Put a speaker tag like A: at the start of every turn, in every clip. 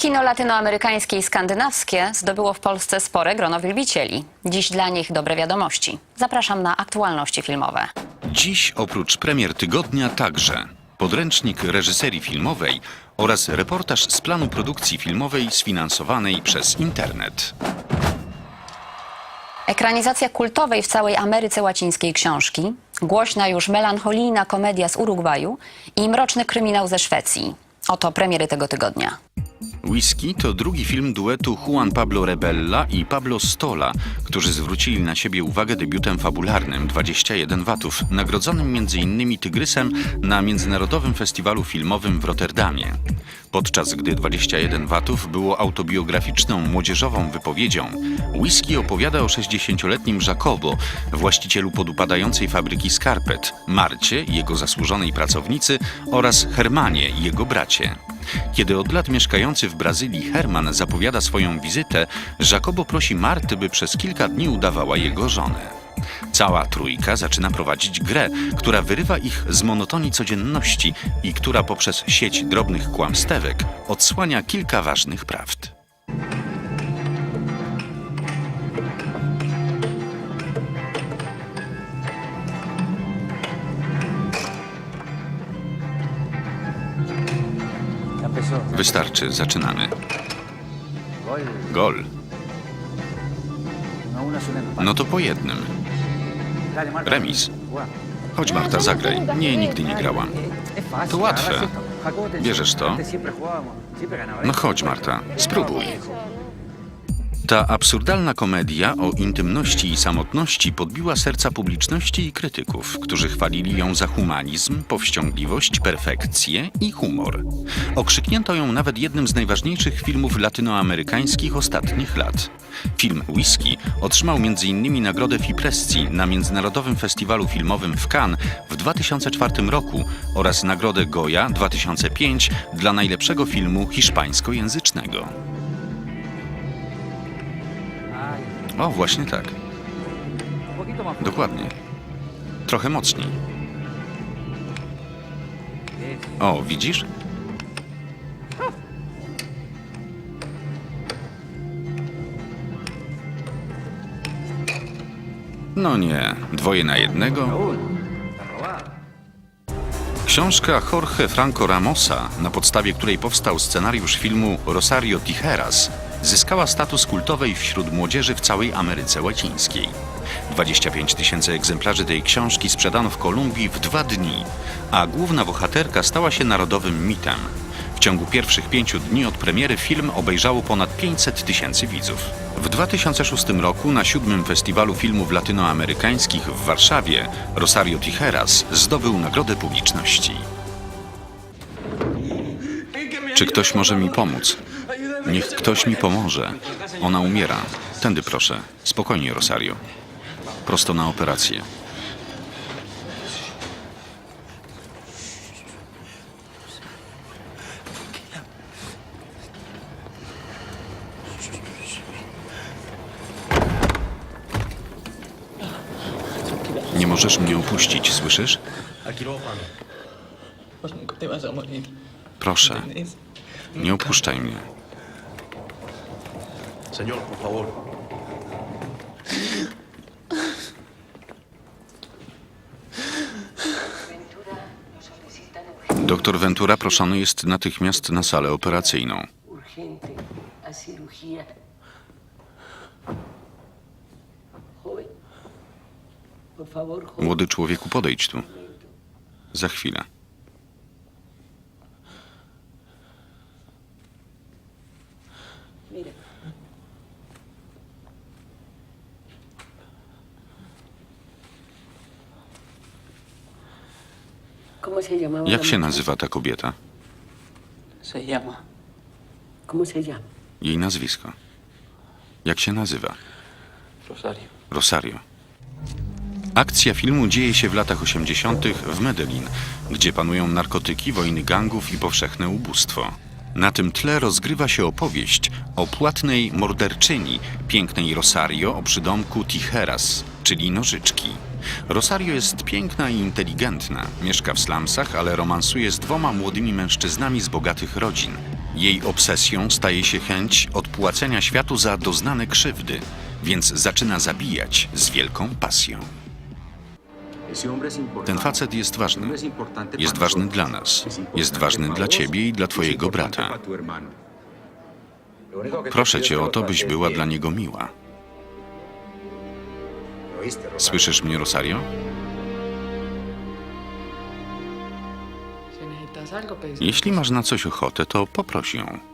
A: Kino latynoamerykańskie i skandynawskie zdobyło w Polsce spore grono wielbicieli. Dziś dla nich dobre wiadomości. Zapraszam na aktualności filmowe.
B: Dziś oprócz premier tygodnia także podręcznik reżyserii filmowej oraz reportaż z planu produkcji filmowej sfinansowanej przez internet.
A: Ekranizacja kultowej w całej Ameryce Łacińskiej książki, głośna już melancholijna komedia z Urugwaju i mroczny kryminał ze Szwecji. Oto premiery tego tygodnia.
B: Whisky to drugi film duetu Juan Pablo Rebella i Pablo Stola, którzy zwrócili na siebie uwagę debiutem fabularnym 21 watów, nagrodzonym m.in. Tygrysem na Międzynarodowym Festiwalu Filmowym w Rotterdamie. Podczas gdy 21 watów było autobiograficzną młodzieżową wypowiedzią, Whisky opowiada o 60-letnim Jacobo, właścicielu podupadającej fabryki Scarpet, Marcie, jego zasłużonej pracownicy oraz Hermanie, jego bracie. Kiedy od lat mieszkający w Brazylii Herman zapowiada swoją wizytę, Jacobo prosi Marty, by przez kilka dni udawała jego żonę. Cała trójka zaczyna prowadzić grę, która wyrywa ich z monotonii codzienności i która poprzez sieć drobnych kłamstewek odsłania kilka ważnych prawd. Wystarczy, zaczynamy.
C: Gol. No
B: to po jednym. Remis. Chodź Marta, zagraj. Nie, nigdy nie grałam. To łatwe. Bierzesz to? No chodź Marta, spróbuj. Ta absurdalna komedia o intymności i samotności podbiła serca publiczności i krytyków, którzy chwalili ją za humanizm, powściągliwość, perfekcję i humor. Okrzyknięto ją nawet jednym z najważniejszych filmów latynoamerykańskich ostatnich lat. Film Whisky otrzymał m.in. nagrodę Fipresci na Międzynarodowym Festiwalu Filmowym w Cannes w 2004 roku oraz nagrodę Goya 2005 dla najlepszego filmu hiszpańskojęzycznego. O, właśnie tak. Dokładnie. Trochę mocniej. O, widzisz? No nie, dwoje na jednego. Książka Jorge Franco Ramosa, na podstawie której powstał scenariusz filmu Rosario Tijeras, zyskała status kultowej wśród młodzieży w całej Ameryce Łacińskiej. 25 tysięcy egzemplarzy tej książki sprzedano w Kolumbii w dwa dni, a główna bohaterka stała się narodowym mitem. W ciągu pierwszych pięciu dni od premiery film obejrzało ponad 500 tysięcy widzów. W 2006 roku na siódmym Festiwalu Filmów Latynoamerykańskich w Warszawie Rosario Tijeras zdobył nagrodę publiczności. Czy ktoś może mi pomóc? Niech ktoś mi pomoże. Ona umiera. Tędy proszę. Spokojnie, Rosario. Prosto na operację. Nie możesz mnie opuścić, słyszysz? Proszę, nie opuszczaj mnie.
D: Señor, por favor.
B: Doktor Ventura proszony jest natychmiast na salę operacyjną. Młody człowieku, podejdź tu. Za chwilę.
E: Mira. ¿Cómo se llamaba?
B: Jak się nazywa ta kobieta?
D: Se llama
E: ¿Cómo se llama?
B: Jej nazwisko. Jak się nazywa?
D: Rosario.
B: Rosario. Akcja filmu dzieje się w latach 80. w Medellin, gdzie panują narkotyki, wojny gangów i powszechne ubóstwo. Na tym tle rozgrywa się opowieść o płatnej morderczyni, pięknej Rosario o przydomku Tijeras, czyli nożyczki. Rosario jest piękna i inteligentna. Mieszka w slumsach, ale romansuje z dwoma młodymi mężczyznami z bogatych rodzin. Jej obsesją staje się chęć odpłacenia światu za doznane krzywdy, więc zaczyna zabijać z wielką pasją. Ten facet jest ważny. Jest ważny dla nas. Jest ważny dla ciebie i dla twojego brata. Proszę cię o to, byś była dla niego miła. Słyszysz mnie, Rosario? Jeśli masz na coś ochotę, to poproś ją.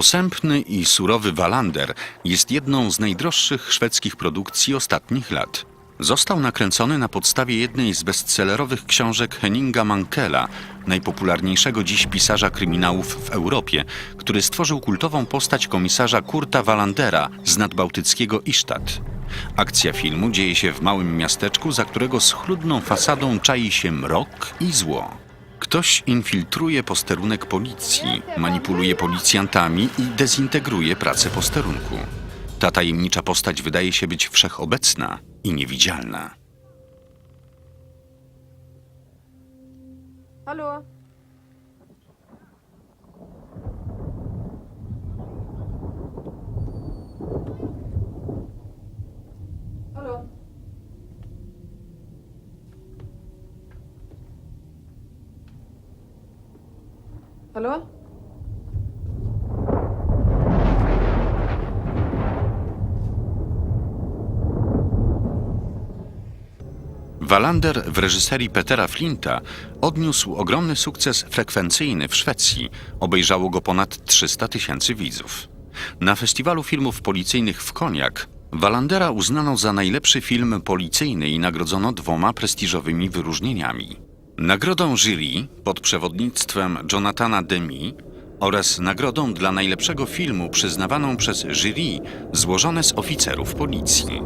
B: Posępny i surowy Wallander jest jedną z najdroższych szwedzkich produkcji ostatnich lat. Został nakręcony na podstawie jednej z bestsellerowych książek Henninga Mankela, najpopularniejszego dziś pisarza kryminałów w Europie, który stworzył kultową postać komisarza Kurta Wallandera z nadbałtyckiego Isztat. Akcja filmu dzieje się w małym miasteczku, za którego schludną fasadą czai się mrok i zło. Ktoś infiltruje posterunek policji, manipuluje policjantami i dezintegruje pracę posterunku. Ta tajemnicza postać wydaje się być wszechobecna i niewidzialna.
F: Hallo? Hallo? Hallo?
B: Wallander w reżyserii Petera Flinta odniósł ogromny sukces frekwencyjny w Szwecji. Obejrzało go ponad 300 tysięcy widzów. Na festiwalu filmów policyjnych w Koniak Wallandera uznano za najlepszy film policyjny i nagrodzono dwoma prestiżowymi wyróżnieniami. Nagrodą jury pod przewodnictwem Jonathana Demi oraz nagrodą dla najlepszego filmu przyznawaną przez jury złożone z oficerów policji.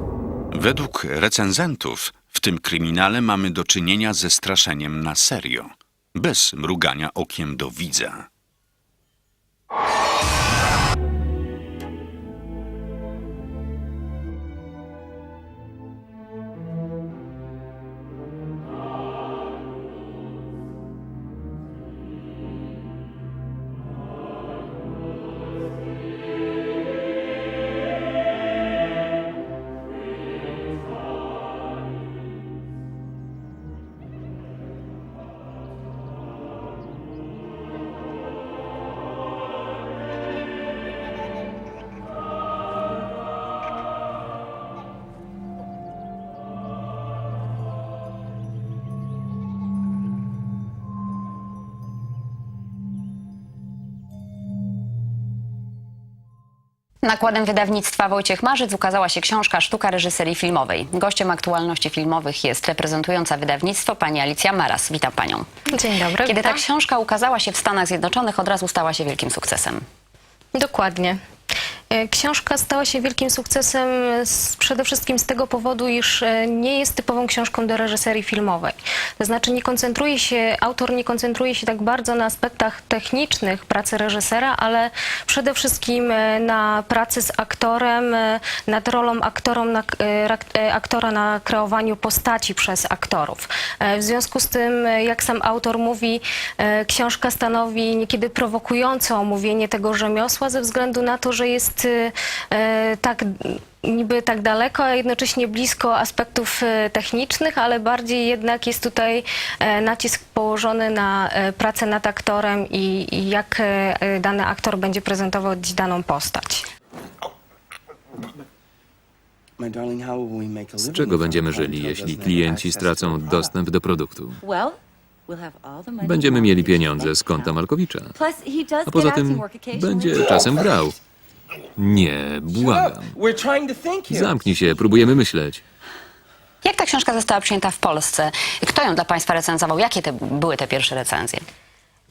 B: Według recenzentów w tym kryminale mamy do czynienia ze straszeniem na serio, bez mrugania okiem do widza.
A: Nakładem wydawnictwa Wojciech Marzyc ukazała się książka Sztuka reżyserii filmowej. Gościem aktualności filmowych jest reprezentująca wydawnictwo pani Alicja Maras. Witam panią.
G: Dzień dobry.
A: Kiedy ta
G: witam.
A: książka ukazała się w Stanach Zjednoczonych, od razu stała się wielkim sukcesem.
G: Dokładnie. E, Książka stała się wielkim sukcesem z, przede wszystkim z tego powodu, iż e, nie jest typową książką do reżyserii filmowej. To znaczy nie koncentruje się, autor nie koncentruje się tak bardzo na aspektach technicznych pracy reżysera, ale przede wszystkim e, na pracy z aktorem, nad rolą aktorą na, aktora na kreowaniu postaci przez aktorów. W związku z tym, jak sam autor mówi, książka stanowi niekiedy prowokujące omówienie tego rzemiosła ze względu na to, że jest e, e, tak niby tak daleko, a jednocześnie blisko aspektów e, technicznych, ale bardziej jednak jest tutaj e, nacisk położony na e, pracę nad aktorem i, i jak e, dany aktor będzie prezentował dziś daną postać.
H: Z czego będziemy żyli, jeśli klienci stracą dostęp do produktu? Będziemy mieli pieniądze z konta Malkowicza. A poza tym będzie czasem brał. Nie, błagam. Zamknij się, próbujemy myśleć.
A: Jak ta książka została przyjęta w Polsce? Kto ją dla Państwa recenzował? Jakie te, były te pierwsze recenzje?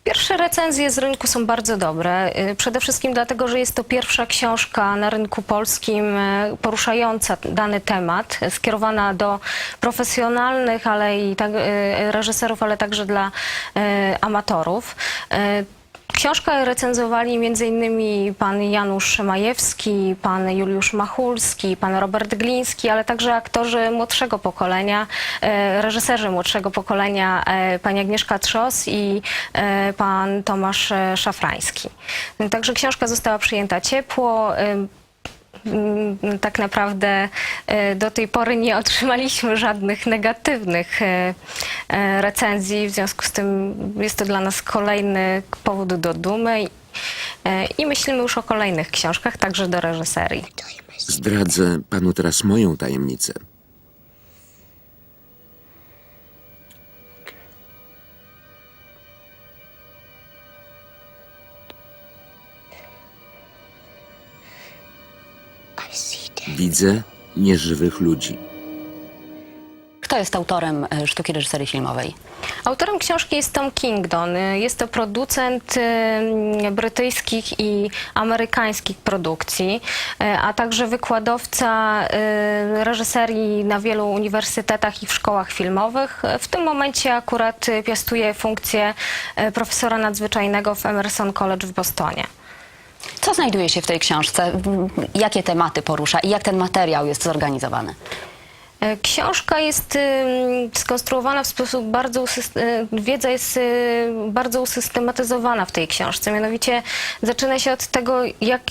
G: Pierwsze recenzje z rynku są bardzo dobre. Y, Przede wszystkim dlatego, że jest to pierwsza książka na rynku polskim y, poruszająca dany temat, y, skierowana do profesjonalnych, ale i tak, reżyserów, ale także dla amatorów. Książkę recenzowali m.in. pan Janusz Majewski, pan Juliusz Machulski, pan Robert Gliński, ale także aktorzy młodszego pokolenia, e, reżyserzy młodszego pokolenia, e, pani Agnieszka Trzos i e, pan Tomasz Szafrański. Także książka została przyjęta ciepło. Mm, tak naprawdę e, do tej pory nie otrzymaliśmy żadnych negatywnych e, e, recenzji, w związku z tym jest to dla nas kolejny powód do dumy i myślimy już o kolejnych książkach, także do reżyserii.
I: Zdradzę panu teraz moją tajemnicę. Widzę nieżywych ludzi.
A: Kto jest autorem e, sztuki reżyserii filmowej?
G: Autorem książki jest Tom Kingdon. Jest to producent y, brytyjskich i amerykańskich produkcji, y, a także wykładowca y, reżyserii na wielu uniwersytetach i w szkołach filmowych. W tym momencie akurat y, piastuje funkcję y, profesora nadzwyczajnego w Emerson College w Bostonie.
A: Co znajduje się w tej książce? Jakie tematy porusza i jak ten materiał jest zorganizowany?
G: E, Książka jest ym, skonstruowana w sposób bardzo, y, wiedza jest y, bardzo usystematyzowana w tej książce. Mianowicie zaczyna się od tego, jak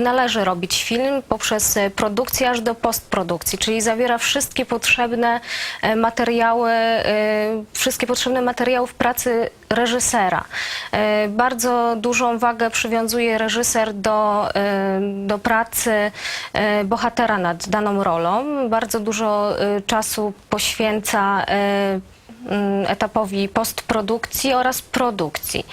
G: należy robić film poprzez produkcję aż do postprodukcji, czyli zawiera wszystkie potrzebne e, materiały, wszystkie potrzebne materiały w pracy reżysera. E, Bardzo dużą wagę przywiązuje reżyser do, do pracy bohatera nad daną rolą. Bardzo dużo czasu poświęca e, mm, etapowi postprodukcji oraz produkcji.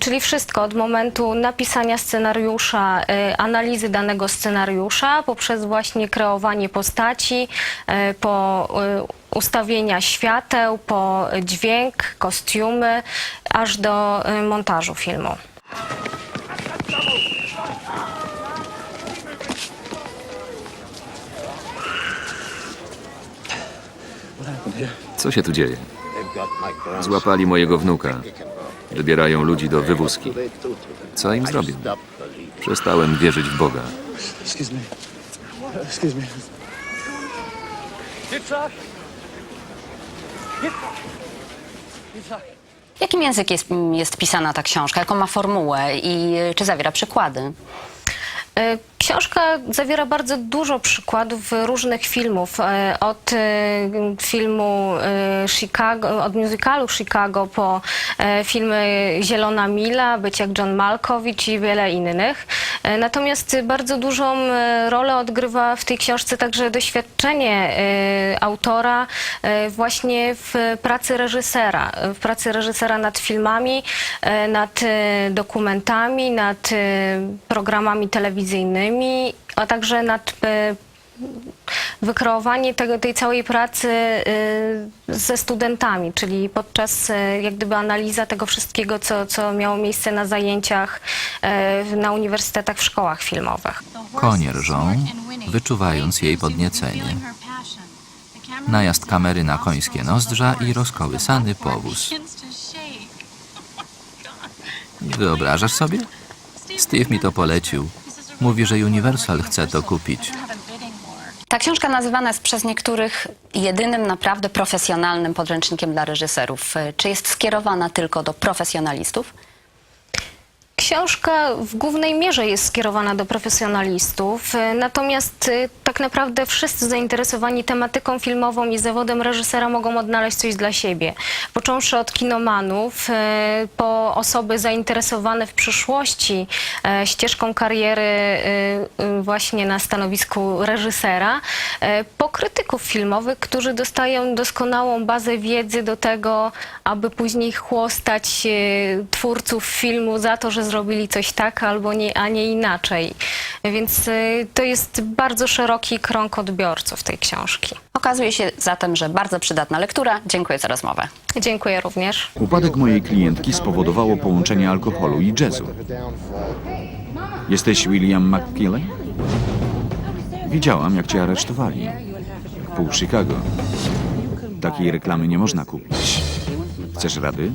G: Czyli wszystko od momentu napisania scenariusza, e, analizy danego scenariusza, poprzez właśnie kreowanie postaci, po ustawienia świateł, po dźwięk, kostiumy, aż do montażu filmu.
H: Co się tu dzieje? Złapali mojego wnuka. Wybierają ludzi do wywózki. Co im zrobię? Przestałem wierzyć w Boga.
A: Jakim językiem jest, jest pisana ta książka? Jaką ma formułę i e, czy zawiera przykłady?
G: Książka zawiera bardzo dużo przykładów różnych filmów. e, Od e, filmu e, Chicago, od musicalu Chicago po filmy Zielona Mila, Być jak John Malkovich i wiele innych. Natomiast bardzo dużą rolę odgrywa w tej książce także doświadczenie autora właśnie w pracy reżysera. W pracy reżysera nad filmami, nad dokumentami, nad programami telewizyjnymi, a także nad e, wykreowanie tego, tej całej pracy y, ze studentami, czyli podczas y, jak gdyby analiza tego wszystkiego, co, co miało miejsce na zajęciach y, na uniwersytetach, w szkołach filmowych.
J: Konie rżą, wyczuwając jej podniecenie. Najazd kamery na końskie nozdrza i rozkołysany powóz. Wyobrażasz sobie? Steve mi to polecił. Mówi, że Universal chce to kupić.
A: Ta książka nazywana jest przez niektórych jedynym naprawdę profesjonalnym podręcznikiem dla reżyserów. Czy jest skierowana tylko do profesjonalistów?
G: Książka w głównej mierze jest skierowana do profesjonalistów, y, natomiast y, tak naprawdę wszyscy zainteresowani tematyką filmową i zawodem reżysera mogą odnaleźć coś dla siebie. Począwszy od kinomanów, y, po osoby zainteresowane w przyszłości e, ścieżką kariery właśnie na stanowisku reżysera, e, po krytyków filmowych, którzy dostają doskonałą bazę wiedzy do tego, aby później chłostać e, twórców filmu za to, że zrobili coś tak albo nie, a nie inaczej. Więc y, to jest bardzo szeroki krąg odbiorców tej książki.
A: Okazuje się zatem, że bardzo przydatna lektura. Dziękuję za rozmowę.
G: Dziękuję również.
B: Upadek mojej klientki spowodowało połączenie alkoholu i jazzu. Jesteś William McKinley? Widziałam, jak cię aresztowali. Pół Chicago. Takiej reklamy nie można kupić. Chcesz rady?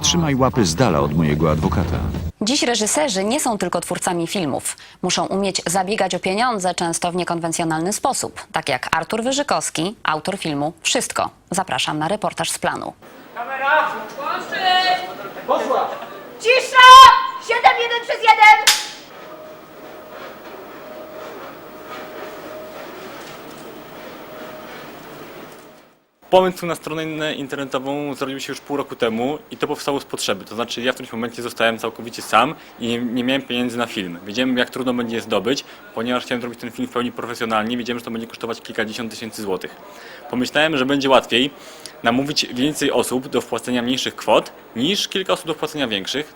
B: Trzymaj łapy z dala od mojego adwokata.
A: Dziś reżyserzy nie są tylko twórcami filmów. Muszą umieć zabiegać o pieniądze, często w niekonwencjonalny sposób. Tak jak Artur Wyżykowski, autor filmu Wszystko. Zapraszam na reportaż z planu.
K: Cisza! 7 1 przez 1!
D: Pomysł na stronę internetową zrodził się już pół roku temu i to powstało z potrzeby. To znaczy ja w którymś momencie zostałem całkowicie sam i nie, nie miałem pieniędzy na film. Wiedziałem jak trudno będzie je zdobyć, ponieważ chciałem zrobić ten film w pełni profesjonalnie. Wiedziałem, że to będzie kosztować kilkadziesiąt tysięcy złotych. Pomyślałem, że będzie łatwiej namówić więcej osób do wpłacenia mniejszych kwot niż kilka osób do wpłacenia większych.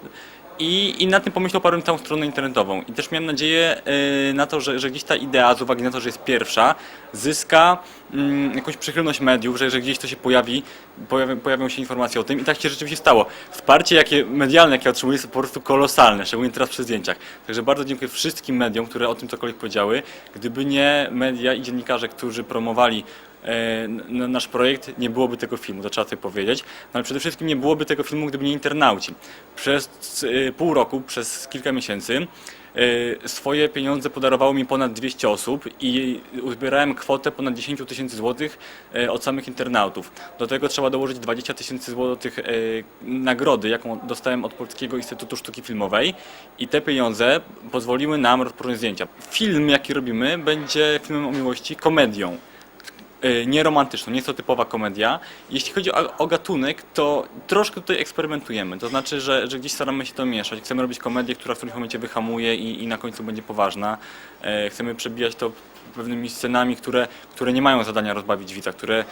D: I, I na tym pomyślał parłem całą stronę internetową. I też miałem nadzieję y, na to, że, że gdzieś ta idea, z uwagi na to, że jest pierwsza, zyska mm, jakąś przychylność mediów, że, że gdzieś to się pojawi, pojawi, pojawią się informacje o tym. I tak się rzeczywiście stało. Wsparcie jakie medialne, jakie otrzymuję, jest po prostu kolosalne, szczególnie teraz przy zdjęciach. Także bardzo dziękuję wszystkim mediom, które o tym cokolwiek powiedziały. Gdyby nie media i dziennikarze, którzy promowali nasz projekt, nie byłoby tego filmu, to trzeba sobie powiedzieć. No ale przede wszystkim nie byłoby tego filmu, gdyby nie internauci. Przez e, pół roku, przez kilka miesięcy e, swoje pieniądze podarowało mi ponad 200 osób i uzbierałem kwotę ponad 10 tysięcy złotych e, od samych internautów. Do tego trzeba dołożyć 20 tysięcy złotych e, nagrody, jaką dostałem od Polskiego Instytutu Sztuki Filmowej i te pieniądze pozwoliły nam rozpocząć zdjęcia. Film, jaki robimy, będzie filmem o miłości, komedią nieromantyczną, nie jest to typowa komedia. Jeśli chodzi o, o gatunek, to troszkę tutaj eksperymentujemy. To znaczy, że, że gdzieś staramy się to mieszać. Chcemy robić komedię, która w którymś momencie wyhamuje i, i na końcu będzie poważna. E, chcemy przebijać to pewnymi scenami, które, które nie mają zadania rozbawić widza, które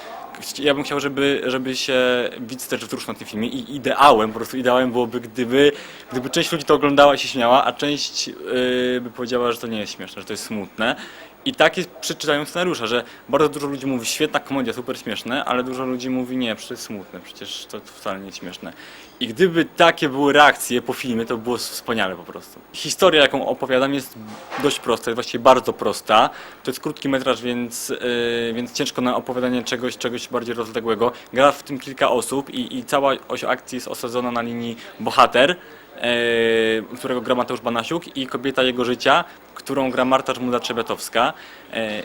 D: ja bym chciał, żeby, żeby się widz też wzruszył na tym filmie i ideałem, po prostu ideałem byłoby, gdyby, gdyby część ludzi to oglądała i się śmiała, a część yy, by powiedziała, że to nie jest śmieszne, że to jest smutne. I tak jest przy scenariusza, że bardzo dużo ludzi mówi świetna komedia, super śmieszne, ale dużo ludzi mówi nie, przecież smutne, przecież to wcale nie jest śmieszne. I gdyby takie były reakcje po filmie, to by było wspaniale po prostu. Historia, jaką opowiadam, jest dość prosta, jest właściwie bardzo prosta. To jest krótki metraż, więc, yy, więc ciężko na opowiadanie czegoś, czegoś bardziej rozległego. Gra w tym kilka osób i, i cała oś akcji jest osadzona na linii bohater, którego gra Mateusz Banasiuk i kobieta jego życia, którą gra Marta Żmuda-Trzebiatowska. E,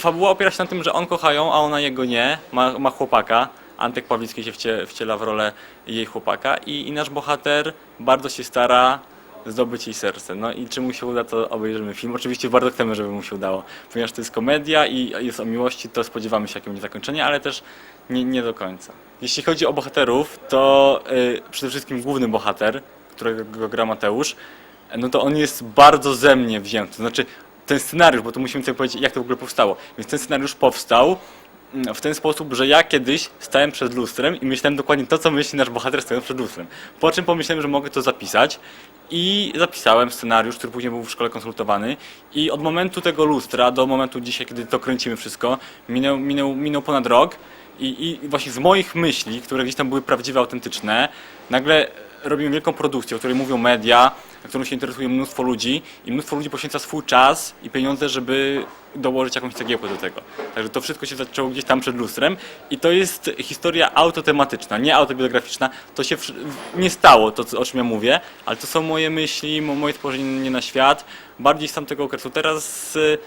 D: fabuła opiera się na tym, że on kocha ją, a ona jego nie, ma, ma chłopaka. Antek Pawlicki się wcie, wciela w rolę jej chłopaka i, i nasz bohater bardzo się stara zdobyć jej serce. No i czy mu się uda, to obejrzymy film. Oczywiście bardzo chcemy, żeby mu się udało, ponieważ to jest komedia i jest o miłości, to spodziewamy się, jakie będzie zakończenie, ale też nie, nie do końca. Jeśli chodzi o bohaterów, to y, przede wszystkim główny bohater, którego gra Mateusz, no to on jest bardzo ze mnie wzięty. To znaczy ten scenariusz, bo tu musimy sobie powiedzieć, jak to w ogóle powstało. Więc ten scenariusz powstał mm, w ten sposób, że ja kiedyś stałem przed lustrem i myślałem dokładnie to, co myśli nasz bohater stojąc przed lustrem. Po czym pomyślałem, że mogę to zapisać i zapisałem scenariusz, który później był w szkole konsultowany i od momentu tego lustra do momentu dzisiaj, kiedy to kręcimy wszystko, minął, minął, minął ponad rok i, i właśnie z moich myśli, które gdzieś tam były prawdziwe, autentyczne, nagle robimy wielką produkcję, o której mówią media, którą się interesuje mnóstwo ludzi i mnóstwo ludzi poświęca swój czas i pieniądze, żeby dołożyć jakąś cegiełkę do tego. Także to wszystko się zaczęło gdzieś tam przed lustrem i to jest historia autotematyczna, nie autobiograficzna. To się nie stało, to o czym ja mówię, ale to są moje myśli, mo- moje spojrzenie na świat, bardziej z tamtego okresu. Teraz y,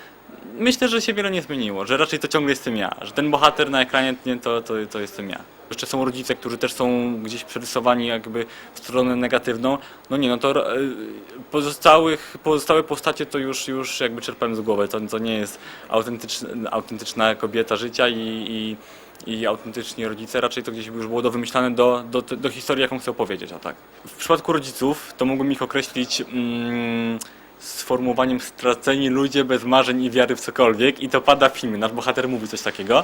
D: myślę, że się wiele nie zmieniło, że raczej to ciągle jestem ja, że ten bohater na ekranie nie, to, to, to jestem ja. Jeszcze są rodzice, którzy też są gdzieś przerysowani jakby w stronę negatywną. No nie, no to e, pozostałych, pozostałe postacie to już, już jakby czerpałem z głowy. To, to nie jest autentyczna, autentyczna kobieta życia i, i, i autentyczni rodzice. Raczej to gdzieś już było do, do, do historii, jaką chcę opowiedzieć, a tak. W przypadku rodziców to mógłbym ich określić mm, sformułowaniem straceni ludzie bez marzeń i wiary w cokolwiek i to pada w filmie. Nasz bohater mówi coś takiego.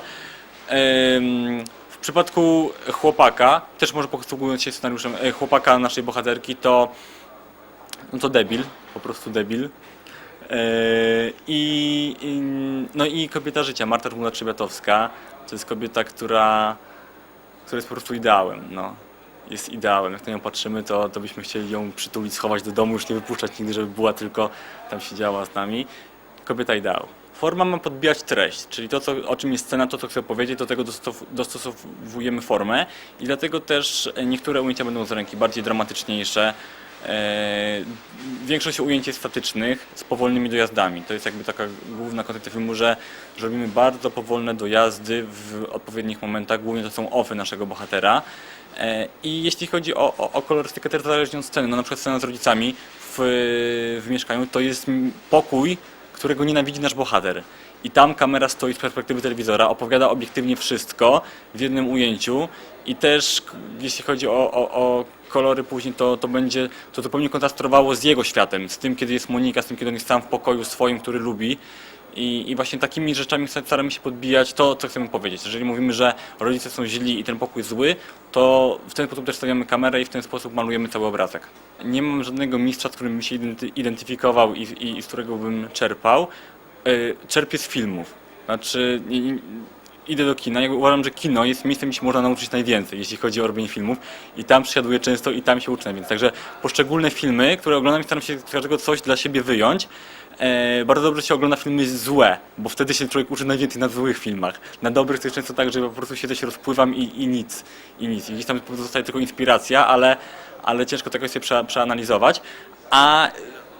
D: W przypadku chłopaka, też może posługując się scenariuszem e, chłopaka naszej bohaterki, to no to debil, po prostu debil. Yy, I, no i kobieta życia, Marta Żmuna-Trzebiatowska, to jest kobieta, która, która jest po prostu ideałem, no. Jest ideałem. Jak na nią patrzymy, to, to byśmy chcieli ją przytulić, schować do domu, już nie wypuszczać nigdy, żeby była tylko tam siedziała z nami. Kobieta ideał. Forma ma podbijać treść, czyli to, co, o czym jest scena, to, co chcę powiedzieć, do tego dostosowujemy formę i dlatego też niektóre ujęcia będą z ręki bardziej dramatyczniejsze. Eee, większość ujęć jest statycznych, z powolnymi dojazdami. To jest jakby taka główna koncepcja filmu, że, robimy bardzo powolne dojazdy w odpowiednich momentach. Głównie to są offy naszego bohatera. E, I jeśli chodzi o, o, o kolorystykę, też zależnie od sceny, no na przykład scena z rodzicami w, w mieszkaniu, to jest pokój, którego nienawidzi nasz bohater. I tam kamera stoi z perspektywy telewizora, opowiada obiektywnie wszystko w jednym ujęciu i też jeśli chodzi o, o, o kolory później, to, to będzie to zupełnie kontrastowało z jego światem, z tym, kiedy jest Monika, z tym, kiedy on jest sam w pokoju swoim, który lubi. I, I właśnie takimi rzeczami staramy się podbijać to, co chcemy powiedzieć. Jeżeli mówimy, że rodzice są źli i ten pokój zły, to w ten sposób też stawiamy kamerę i w ten sposób malujemy cały obrazek. Nie mam żadnego mistrza, z którym bym się identy- identyfikował i, i, i z którego bym czerpał. Y, Czerpię z filmów. Znaczy, idę do kina. Ja uważam, że kino jest miejscem, gdzie można nauczyć najwięcej, jeśli chodzi o robienie filmów. I tam przysiaduję często i tam się uczę najwięcej. Także poszczególne filmy, które oglądam, staram się z każdego coś dla siebie wyjąć. E, bardzo dobrze się ogląda filmy złe, bo wtedy się człowiek uczy najwięcej na złych filmach. Na dobrych to jest często tak, że po prostu się rozpływam i, i nic. I nic. I gdzieś tam pozostaje tylko inspiracja, ale, ale ciężko tego sobie prze, przeanalizować. A,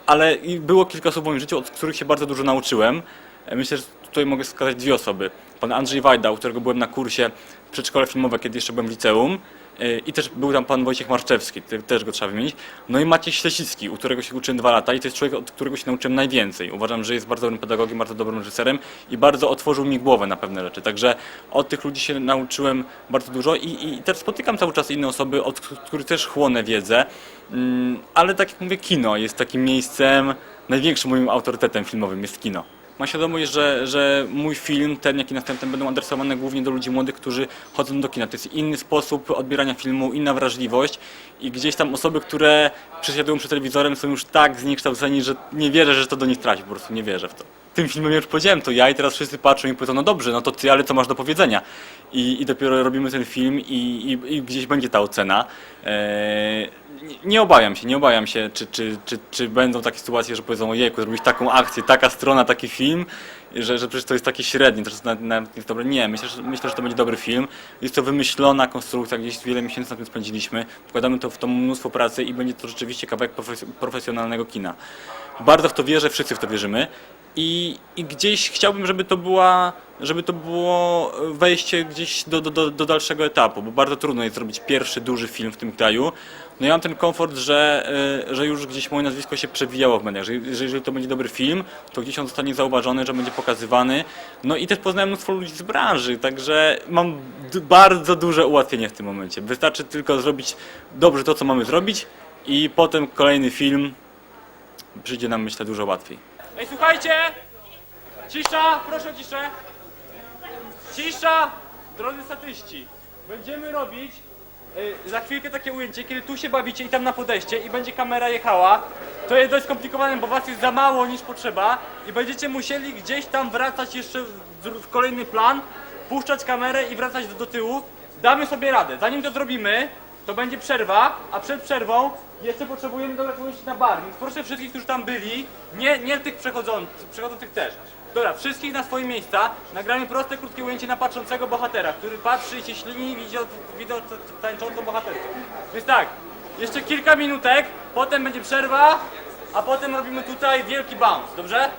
D: ale było kilka osób w moim życiu, od których się bardzo dużo nauczyłem. E, Myślę, że tutaj mogę wskazać dwie osoby. Pan Andrzej Wajda, u którego byłem na kursie przedszkole filmowe, kiedy jeszcze byłem w liceum. E, I też był tam pan Wojciech Marszczewski, te- też go trzeba wymienić. No i Maciej Ślesicki, u którego się uczyłem dwa lata i to jest człowiek, od którego się nauczyłem najwięcej. Uważam, że jest bardzo dobrym pedagogiem, bardzo dobrym reżyserem i bardzo otworzył mi głowę na pewne rzeczy. Także od tych ludzi się nauczyłem bardzo dużo i, i też spotykam cały czas inne osoby, od których też chłonę wiedzę. Mm, Ale tak jak mówię, kino jest takim miejscem, największym moim autorytetem filmowym jest kino. Mam świadomość, że, że mój film, ten jak i następny, będą adresowane głównie do ludzi młodych, którzy chodzą do kina. To jest inny sposób odbierania filmu, inna wrażliwość i gdzieś tam osoby, które przesiadują przed telewizorem są już tak zniekształceni, że nie wierzę, że to do nich trafi, po prostu nie wierzę w to. Tym filmem już powiedziałem to ja i teraz wszyscy patrzą i powiedzą, no dobrze, no to ty, ale co masz do powiedzenia? I, i dopiero robimy ten film i, i, i gdzieś będzie ta ocena. Eee, nie, obawiam się, nie obawiam się, czy, czy, czy, czy będą takie sytuacje, że powiedzą, ojejku, zrobić taką akcję, taka strona, taki film, że, że przecież to jest takie średnie, to jest nawet nie jest dobre. Nie, myślę że, myślę, że to będzie dobry film. Jest to wymyślona konstrukcja, gdzieś wiele miesięcy na tym spędziliśmy, wkładamy to w to mnóstwo pracy i będzie to rzeczywiście kawałek profes- profesjonalnego kina. Bardzo w to wierzę, wszyscy w to wierzymy. I, I gdzieś chciałbym, żeby to, była, żeby to było wejście gdzieś do, do, do, dalszego etapu, bo bardzo trudno jest zrobić pierwszy duży film w tym kraju. No ja mam ten komfort, że, y, że już gdzieś moje nazwisko się przewijało w mediach, że, że jeżeli to będzie dobry film, to gdzieś on zostanie zauważony, że będzie pokazywany. No i też poznałem mnóstwo ludzi z branży, także mam bardzo duże ułatwienie w tym momencie. Wystarczy tylko zrobić dobrze to, co mamy zrobić i potem kolejny film przyjdzie nam, myślę, dużo łatwiej. Ej, słuchajcie! Cisza! Proszę o ciszę! Cisza! Drodzy statyści, będziemy robić y, za chwilkę takie ujęcie, kiedy tu się bawicie i tam na podejście i będzie kamera jechała. To jest dość skomplikowane, bo was jest za mało niż potrzeba i będziecie musieli gdzieś tam wracać jeszcze w, w kolejny plan, puszczać kamerę i wracać do, do tyłu. Damy sobie radę. Zanim to zrobimy, to będzie przerwa, a przed przerwą jeszcze potrzebujemy dodać ujęcie na bar. Więc proszę wszystkich, którzy tam byli, nie, nie tych przechodzących, przechodzących też. Dobra, wszystkich na swoje miejsca. Nagramy proste, krótkie ujęcie na patrzącego bohatera, który patrzy i się ślini widzi, widzi tańczącą bohaterkę. Więc tak, jeszcze kilka minutek, potem będzie przerwa, a potem robimy tutaj wielki bounce, dobrze?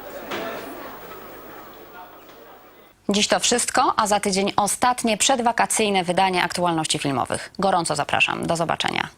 A: Dziś to wszystko, a za tydzień ostatnie przedwakacyjne wydanie aktualności filmowych. Gorąco zapraszam. Do zobaczenia.